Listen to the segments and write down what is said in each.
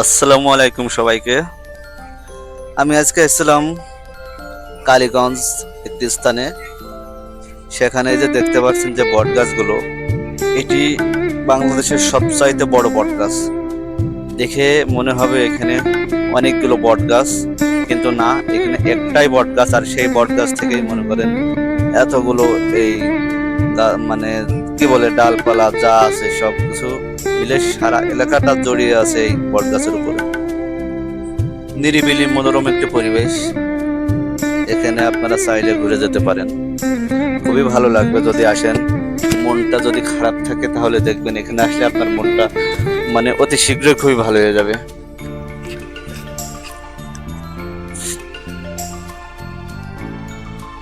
আসসালামু আলাইকুম সবাইকে। আমি আজকে এসেছিলাম কালীগঞ্জ একটি স্থানে। সেখানে যে দেখতে পাচ্ছেন যে বট গাছগুলো, এটি বাংলাদেশের সবচাইতে বড় বট গাছ। দেখে মনে হবে এখানে অনেকগুলো বট গাছ, কিন্তু না, এখানে একটাই বট গাছ, আর সেই বট গাছ থেকেই মনে করেন এতগুলো এই মানে কি বলে, ডালপালা যা আছে সব কিছু মিলে সারা এলাকাটা জড়িয়ে আছে এই বট গাছের উপরে। নিরিবিলি মনোরম একটি পরিবেশ। এখানে আপনারা চাইলে ঘুরে যেতে পারেন। খুবই ভালো লাগবে যদি আসেন। মনটা যদি খারাপ থাকে তাহলে দেখবেন এখানে আসলে আপনার মনটা মানে অতি শীঘ্রই খুবই ভালো হয়ে যাবে।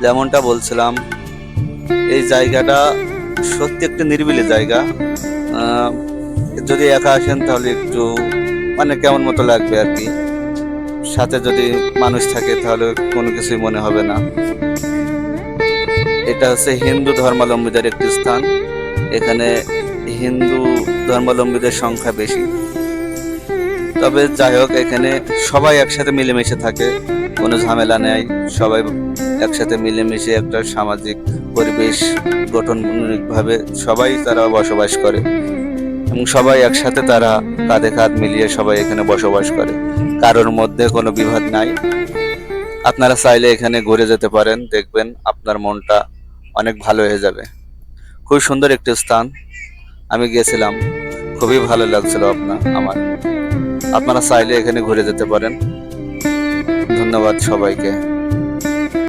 যেমনটা বলছিলাম, এই জায়গাটা সত্যি একটা নিরিবিলি জায়গা। যদি একা আসেন তাহলে একটু মানে কেমন মতো লাগবে আর কি? সাথে যদি মানুষ থাকে তাহলে কোনো কিছুই মনে হবে না। এটা হচ্ছে হিন্দু ধর্মাবলম্বীদের একটি স্থান। এখানে হিন্দু ধর্মাবলম্বীদের সংখ্যা বেশি। তবে যাই হোক, এখানে সবাই একসাথে মিলেমিশে থাকে। কোনো ঝামেলা নেই। সবাই একসাথে মিলেমিশে একটা সামাজিক পরিবেশ গঠনমূলকভাবে সবাই তারা বসবাস করে। এবং সবাই একসাথে তারা কাঁধে কাঁধ মিলিয়ে সবাই এখানে বসবাস করে। কারোর মধ্যে কোনো বিভাদ নাই। আপনারা চাইলে এখানে ঘুরে যেতে পারেন, দেখবেন আপনার মনটা অনেক ভালো হয়ে যাবে। খুব সুন্দর একটি স্থান। আমি গিয়েছিলাম, খুবই ভালো লাগছিল আপনার, আমার। আপনারা চাইলে এখানে ঘুরে যেতে পারেন। ধন্যবাদ সবাইকে।